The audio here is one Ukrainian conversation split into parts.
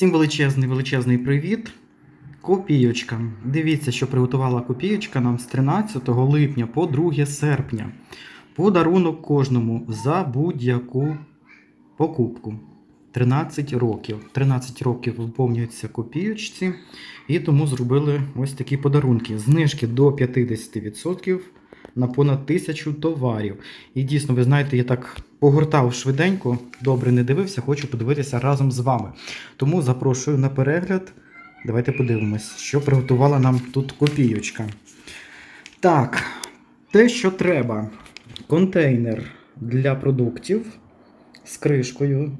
Всім величезний величезний привіт. Копійочка. Дивіться, що приготувала копійочка нам з 13 липня по 2 серпня. Подарунок кожному за будь-яку покупку. 13 років. 13 років виповнюється копійочці, і тому зробили ось такі подарунки. Знижки до 50% на понад тисячу товарів. І дійсно, ви знаєте, я так погортав швиденько, добре не дивився, хочу подивитися разом з вами. Тому запрошую на перегляд. Давайте подивимось, що приготувала нам тут копійочка. Так, те, що треба: контейнер для продуктів з кришкою.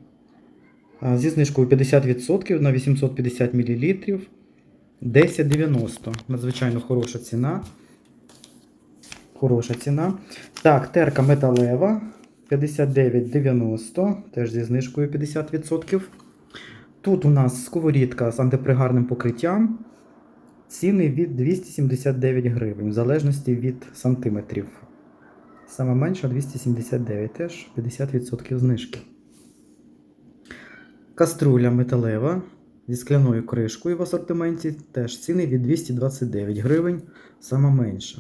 Зі знижкою 50% на 850 мл. 10,90. Надзвичайно хороша ціна. Хороша ціна. Так, терка металева 59,90. Теж зі знижкою 50%. Тут у нас сковорідка з антипригарним покриттям. Ціни від 279 гривень, в залежності від сантиметрів. Саме менша 279, теж 50% знижки. Каструля металева зі скляною кришкою в асортименті. Теж ціни від 229 гривень, сама менша.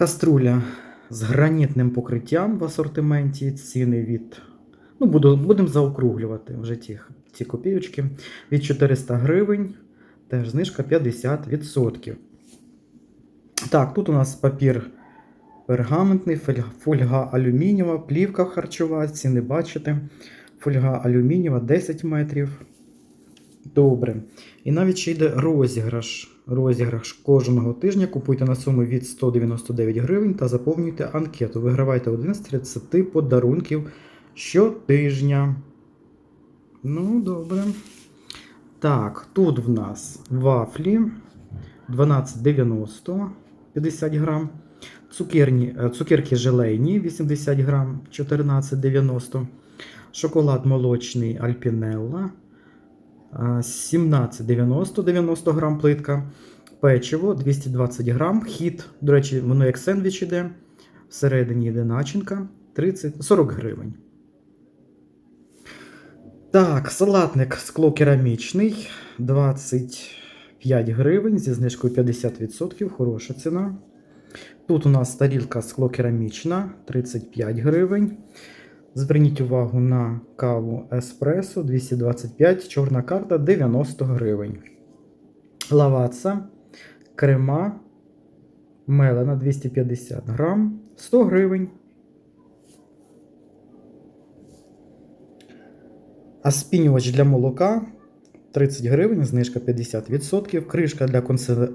Каструля з гранітним покриттям в асортименті. Ціни від. Ну, буду, будемо заокруглювати вже ті, ці копійочки. Від 400 гривень. Теж знижка 50%. Так, тут у нас папір пергаментний, фольга, алюмінієва, плівка харчова, ціни бачите. Фольга алюмінієва 10 метрів. Добре. І навіть ще йде розіграш. Розіграш кожного тижня. Купуйте на суму від 199 гривень та заповнюйте анкету. Вигравайте один з 30 подарунків щотижня. Ну, добре. Так, тут в нас вафлі 12,90 50 грам. Цукерні, е, цукерки желейні 80 грам 14,90. Шоколад молочний Альпінелла 17,90 90 грам плитка. Печиво 220 грам. Хід, до речі, воно як сендвіч іде. Всередині йде начинка 30, 40 гривень. Так, салатник склокерамічний 25 гривень зі знижкою 50%. Хороша ціна. Тут у нас тарілка склокерамічна 35 гривень. Зверніть увагу на каву Еспресо 225, чорна карта 90 гривень. Лаваца, крема, мелена 250 грам 100 гривень. А спінювач для молока 30 гривень, знижка 50%. Кришка для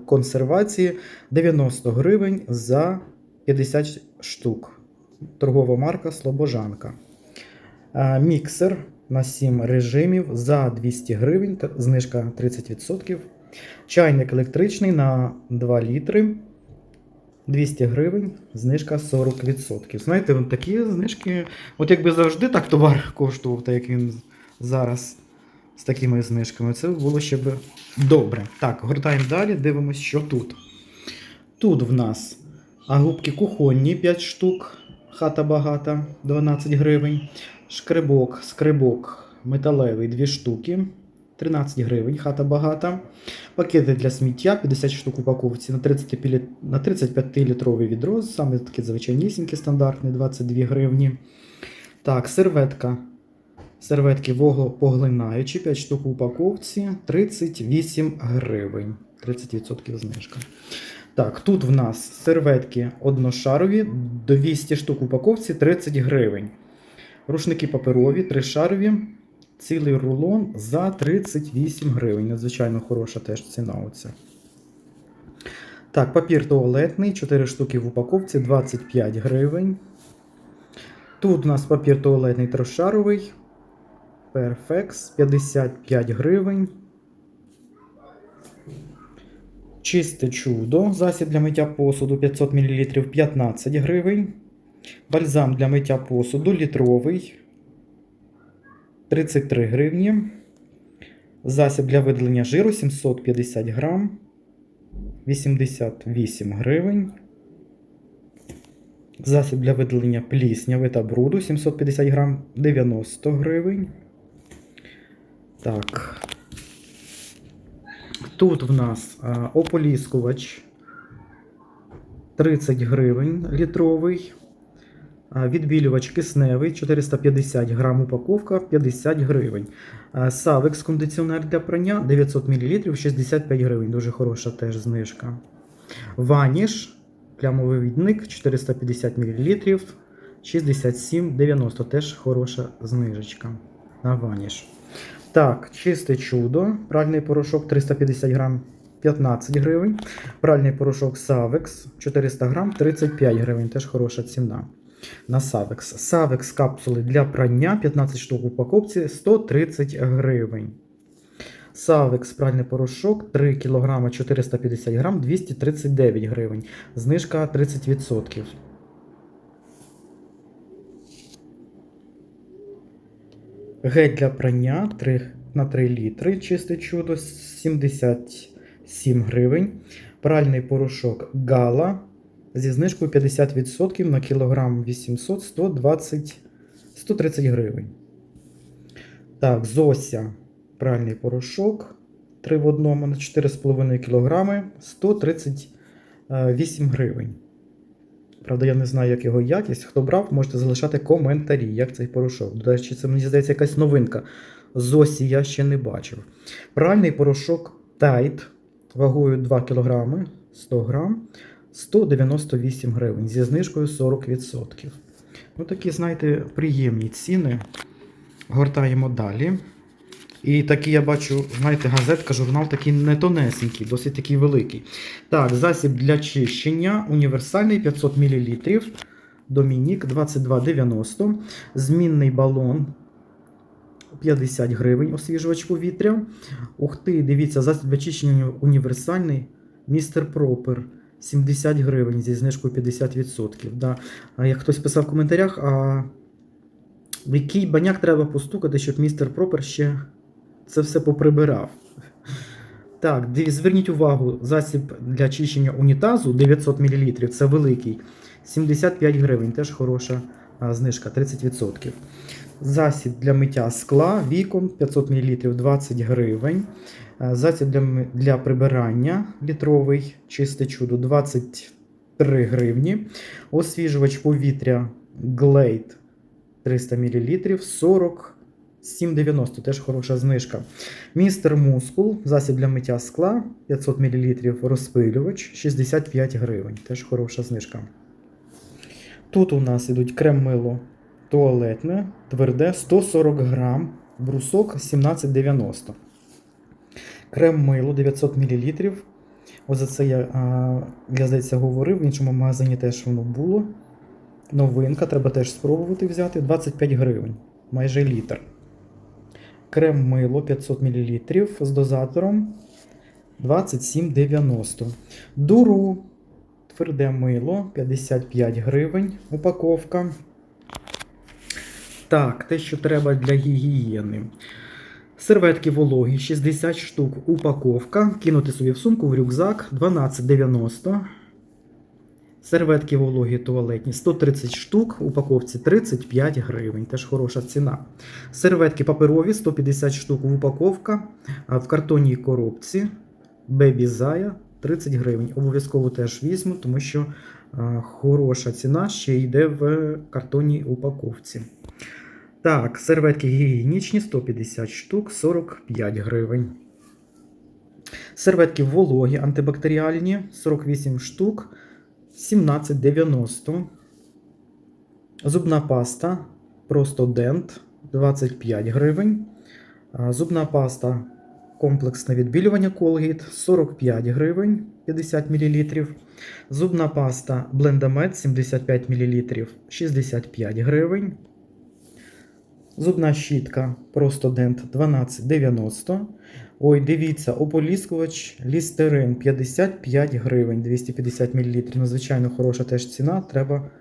консервації 90 гривень за 50 штук. Торгова марка Слобожанка. Міксер на 7 режимів за 200 гривень, знижка 30%. Чайник електричний на 2 літри. 200 гривень, знижка 40%. Знаєте, от такі знижки, от якби завжди так товар коштував, так як він зараз з такими знижками, це було ще б добре. Так, гортаємо далі, дивимося, що тут. Тут в нас губки кухонні 5 штук, хата багата, 12 гривень. Шкребок, скребок металевий 2 штуки, 13 гривень, хата багата. Пакети для сміття 50 штук упаковці на 35, на 35 літровий відро, саме такі звичайнісінькі, стандартні 22 гривні. Так, серветка. Серветки вологопоглинаючі, 5 штук у упаковці, 38 гривень. 30% знижка. Так, тут в нас серветки одношарові, 200 штук у упаковці, 30 гривень. Рушники паперові, тришарові, цілий рулон за 38 гривень. Надзвичайно хороша теж ціна оця. Так, папір туалетний, 4 штуки в упаковці, 25 гривень. Тут у нас папір туалетний трошаровий. Perfex 55 гривень. Чисте чудо. Засіб для миття посуду 500 мл 15 гривень. Бальзам для миття посуду літровий 33 гривні. Засіб для видалення жиру 750 грам 88 гривень. Засіб для видалення плісняви та бруду 750 грам 90 гривень. Так. Тут в нас ополіскувач 30 гривень літровий. Відбілювач кисневий 450 грам упаковка 50 гривень. Савекс кондиціонер для прання 900 мл 65 гривень. Дуже хороша теж знижка. Ваніш плямовий відник 450 мл 67,90 теж хороша знижечка на ваніш. Так, чисте чудо. Пральний порошок 350 грам 15 гривень. Пральний порошок Savex 400 грам 35 гривень. Теж хороша ціна. На Savex. Savex капсули для прання 15 штук в упаковці 130 гривень. Savex пральний порошок 3 кг 450 грам 239 гривень. Знижка 30%. Гель для прання 3 на 3 літри. Чисте чудо 77 гривень. Пральний порошок Гала зі знижкою 50% на кілограм 800 120 130 гривень. Так, Зося пральний порошок 3 в одному на 4,5 кг 138 гривень. Правда, я не знаю, як його якість. Хто брав, можете залишати коментарі, як цей порошок. До речі, це мені здається якась новинка. Зосі я ще не бачив. Пральний порошок Tide вагою 2 кг 100 грам 198 гривень зі знижкою 40%. Ну, такі, знаєте, приємні ціни. Гортаємо далі. І такий я бачу, знаєте, газетка, журнал такий не тонесенький, досить такий великий. Так, засіб для чищення універсальний 500 мл. Домінік 22,90. Змінний балон 50 гривень, освіжувач повітря. Ух ти, дивіться, засіб для чищення універсальний. Містер Пропер 70 гривень зі знижкою 50%. Да. А як хтось писав в коментарях, а в який баняк треба постукати, щоб містер Пропер ще це все поприбирав. Так, зверніть увагу, засіб для чищення унітазу 900 мл, це великий. 75 гривень, теж хороша а, знижка, 30%. Засіб для миття скла вікон 500 мл 20 гривень. А, Засіб для, для прибирання літровий, чисте чудо 23 гривні. Освіжувач повітря Glade 300 мл 40 7,90 теж хороша знижка. Містер Мускул, засіб для миття скла 500 мл розпилювач 65 гривень. Теж хороша знижка. Тут у нас ідуть крем-мило туалетне, тверде 140 грам, брусок 17,90. Крем-мило 900 мл. Ось за це я, я здається, говорив, в іншому магазині теж воно було. Новинка, треба теж спробувати взяти 25 гривень, майже літр. Крем мило 500 мл з дозатором 27,90. Дуру тверде мило 55 гривень. Упаковка. Так, те, що треба для гігієни. Серветки вологі 60 штук. Упаковка. Кинути собі в сумку в рюкзак 12,90. Серветки вологі туалетні 130 штук, упаковці 35 гривень. Теж хороша ціна. Серветки паперові 150 штук в упаковка. В картонній коробці Baby Zaya 30 гривень. Обов'язково теж візьму, тому що хороша ціна ще йде в картонній упаковці. Так, серветки гігієнічні 150 штук 45 гривень. Серветки вологі антибактеріальні 48 штук 17,90. Зубна паста просто дент 25 гривень. Зубна паста комплексне відбілювання Colgate 45 гривень 50 мл. Зубна паста Blendamed 75 мл 65 гривень. Зубна щітка просто дент 12,90. Ой, дивіться, ополіскувач лістерин 55 гривень 250 мл. Надзвичайно хороша теж ціна. Треба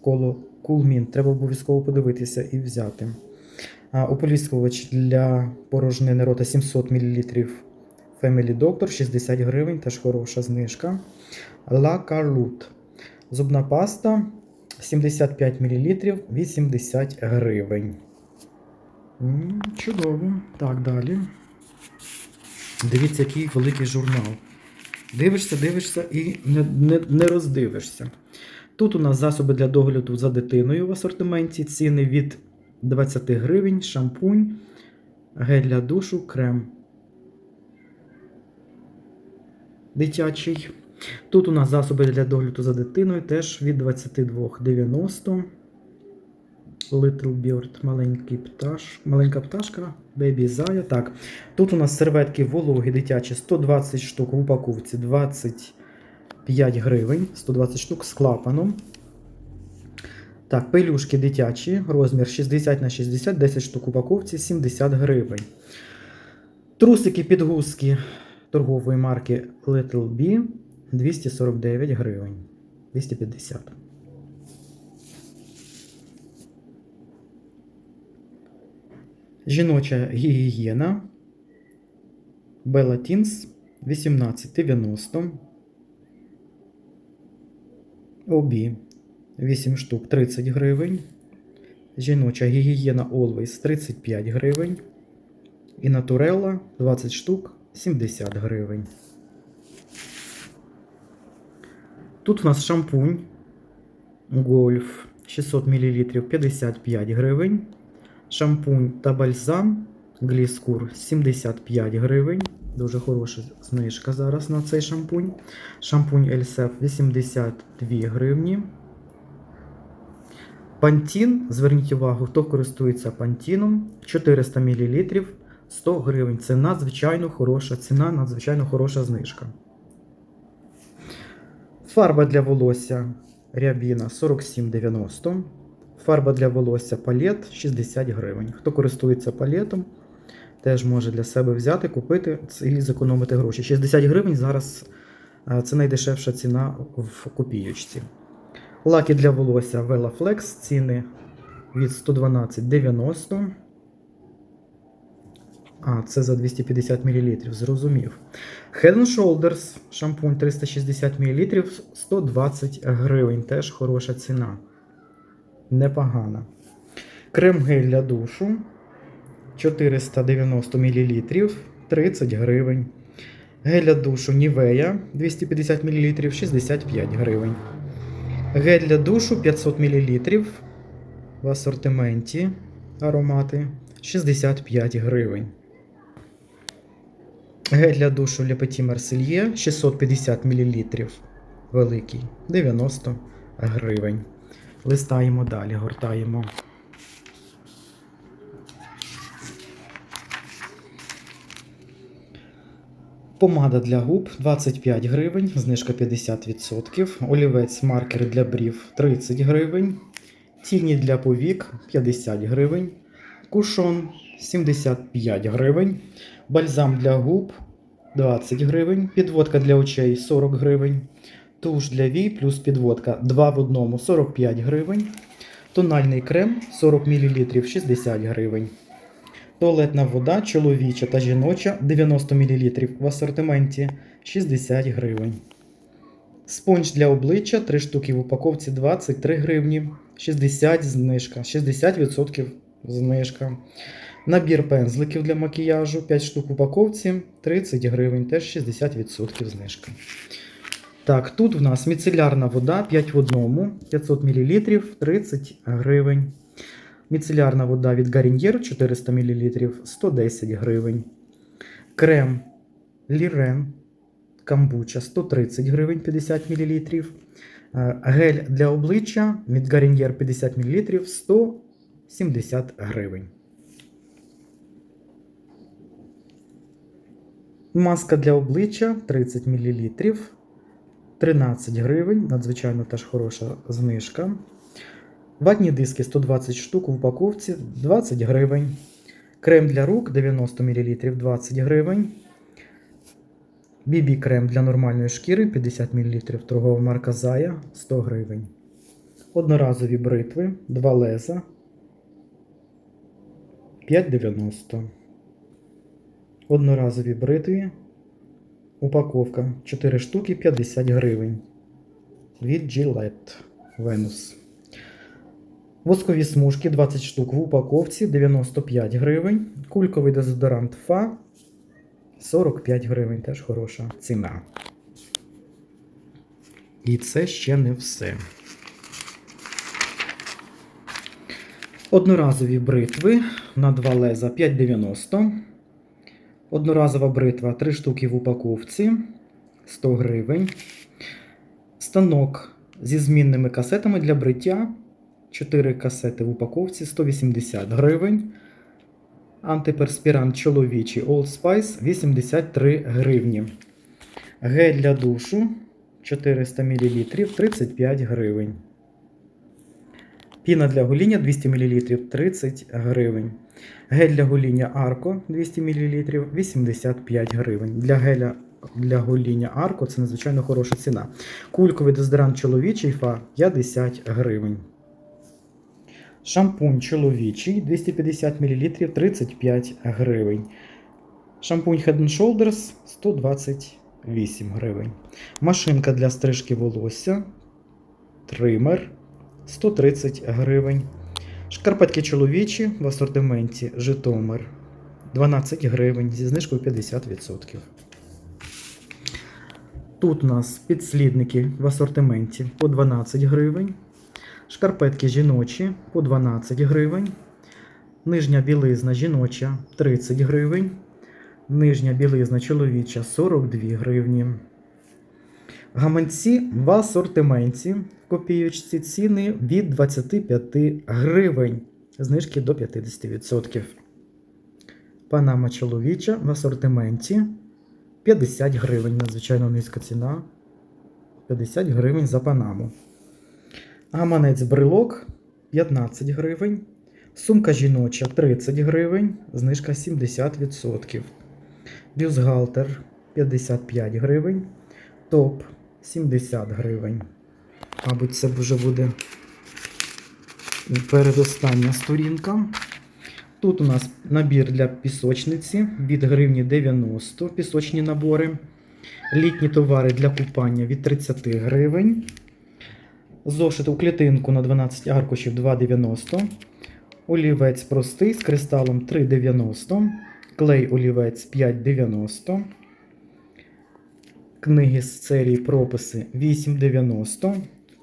коло Кулмін. Треба обов'язково подивитися і взяти. А, ополіскувач для порожнини рота 700 мл. Family Doctor 60 гривень, теж хороша знижка. La Carlut. Зубна паста 75 мл 80 гривень. Чудово. Так, далі. Дивіться, який великий журнал. Дивишся, дивишся і не, не, не роздивишся. Тут у нас засоби для догляду за дитиною в асортименті. Ціни від 20 гривень, шампунь, гель для душу, крем. Дитячий. Тут у нас засоби для догляду за дитиною теж від 22,90. Little Bird, маленький пташ, маленька пташка, Baby Зая. Так. Тут у нас серветки вологі дитячі 120 штук в упаковці 25 гривень, 120 штук з клапаном. Так, пелюшки дитячі, розмір 60 на 60, 10 штук в упаковці 70 гривень. Трусики підгузки торгової марки Little B 249 гривень. 250. Жіноча гігієна. Teens 1890. Обі 8 штук 30 гривень. Жіноча гігієна Always 35 гривень. І Naturella 20 штук 70 гривень. Тут у нас шампунь Гольф 600 мл 55 гривень. Шампунь та бальзам Гліскур 75 гривень. Дуже хороша знижка зараз на цей шампунь. Шампунь Ельсеф 82 гривні. Пантін, зверніть увагу, хто користується пантіном 400 мл 100 гривень. Це надзвичайно хороша ціна, надзвичайно хороша знижка. Фарба для волосся Рябіна 47,90. Фарба для волосся палет 60 гривень. Хто користується палетом, теж може для себе взяти, купити і зекономити гроші. 60 гривень зараз е, це найдешевша ціна в копіючці. Лаки для волосся Velaflex, ціни від 112,90. А, це за 250 мл, зрозумів. Head and Shoulders, шампунь 360 мл, 120 гривень. Теж хороша ціна. Непогана. Крем гель для душу 490 мл, 30 гривень. Гель для душу Нівея 250 мл, 65 гривень. Гель для душу 500 мл в асортименті аромати 65 гривень. Гель для душу Petit Marseille 650 мл. Великий 90 гривень. Листаємо далі, гортаємо. Помада для губ 25 гривень, знижка 50%. Олівець маркер для брів 30 гривень. Тіні для повік 50 гривень. Кушон 75 гривень. Бальзам для губ 20 гривень. Підводка для очей 40 гривень. Туш для вій плюс підводка 2 в одному 45 гривень. Тональний крем 40 мл 60 гривень. Туалетна вода чоловіча та жіноча 90 мл в асортименті 60 гривень. Спонж для обличчя 3 штуки в упаковці 23 гривні. 60 знижка. 60% знижка. Набір пензликів для макіяжу 5 штук в упаковці 30 гривень, теж 60% знижка. Так, тут в нас міцелярна вода 5 в одному, 500 мл, 30 гривень. Міцелярна вода від Garnier 400 мл, 110 гривень. Крем Лірен камбуча 130 гривень 50 мл. Гель для обличчя від Garnier 50 мл 170 гривень. Маска для обличчя 30 мл. 13 гривень, надзвичайно теж хороша знижка. Ватні диски 120 штук в упаковці 20 гривень. Крем для рук 90 мл 20 гривень. BB крем для нормальної шкіри 50 мл. Торгова марка Зая 100 гривень. Одноразові бритви 2 леза 5,90. Одноразові бритві Упаковка 4 штуки 50 гривень. Від Gillette Venus. Воскові смужки 20 штук в упаковці 95 гривень. Кульковий дезодорант ФА 45 гривень. Теж хороша ціна. І це ще не все. Одноразові бритви на 2 леза 5,90. Одноразова бритва 3 штуки в упаковці 100 гривень. Станок зі змінними касетами для бриття 4 касети в упаковці 180 гривень. Антиперспірант чоловічий Old Spice 83 гривні. Гель для душу 400 мл 35 гривень. Піна для гоління 200 мл 30 гривень. Гель для гоління Арко 200 мл 85 гривень. Для геля для гоління Арко це надзвичайно хороша ціна. Кульковий дезодорант чоловічий фа 50 гривень. Шампунь чоловічий 250 мл 35 гривень. Шампунь Head and Shoulders 128 гривень. Машинка для стрижки волосся. Тример 130 гривень. Шкарпетки чоловічі в асортименті Житомир 12 гривень зі знижкою 50%. Тут у нас підслідники в асортименті по 12 гривень. Шкарпетки жіночі по 12 гривень. Нижня білизна жіноча 30 гривень. Нижня білизна чоловіча 42 гривні. Гаманці в асортименті в копійочці ціни від 25 гривень. Знижки до 50%. Панама чоловіча в асортименті 50 гривень. Надзвичайно низька ціна. 50 гривень за панаму. Гаманець брелок 15 гривень. Сумка жіноча 30 гривень, знижка 70%. Бюстгальтер 55 гривень. Топ 70 гривень. Мабуть, це вже буде передостання сторінка. Тут у нас набір для пісочниці від гривні 90 пісочні набори. Літні товари для купання від 30 гривень. Зошит у клітинку на 12 аркушів 2,90. Олівець простий з кристалом 3,90. Клей олівець 5,90. Книги з серії прописи 8,90.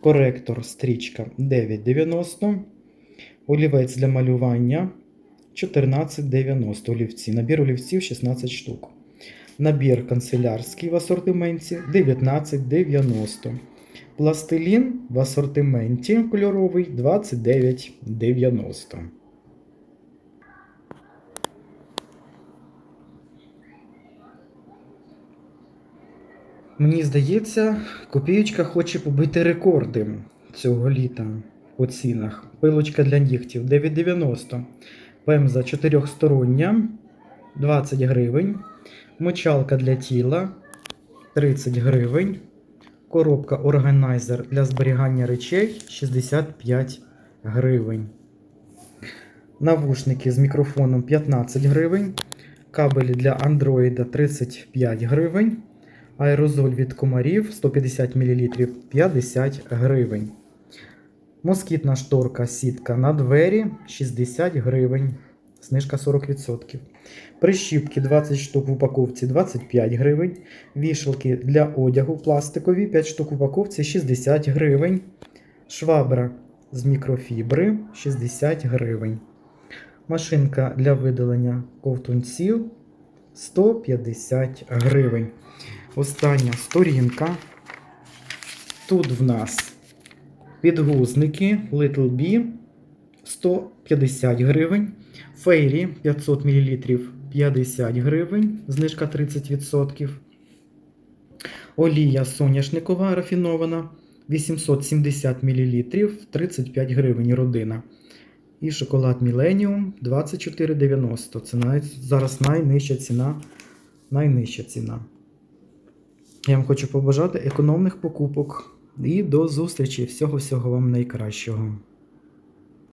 Коректор стрічка 9,90. Олівець для малювання 14,90 олівці. Набір олівців 16 штук. Набір канцелярський в асортименті 19,90. Пластилін в асортименті кольоровий 29,90. Мені здається, копієчка хоче побити рекорди цього літа по цінах. Пилочка для нігтів 9,90. Пемза чотирьохстороння 20 гривень. Мочалка для тіла 30 гривень. Коробка органайзер для зберігання речей 65 гривень. Навушники з мікрофоном 15 гривень. Кабелі для Android 35 гривень. Аерозоль від комарів 150 мл 50 гривень. Москітна шторка сітка на двері 60 гривень. Знижка 40%. Прищіпки 20 штук в упаковці 25 гривень. Вішалки для одягу пластикові 5 штук в упаковці 60 гривень. Швабра з мікрофібри 60 гривень. Машинка для видалення ковтунців 150 гривень. Остання сторінка. Тут в нас підгузники Little B 150 гривень. Фейрі 500 мл 50 гривень, знижка 30%. Олія соняшникова рафінована 870 мл 35 гривень родина. І шоколад Millennium 24,90. Це зараз найнижча ціна. Найнижча ціна. Я вам хочу побажати економних покупок і до зустрічі. Всього-всього вам найкращого.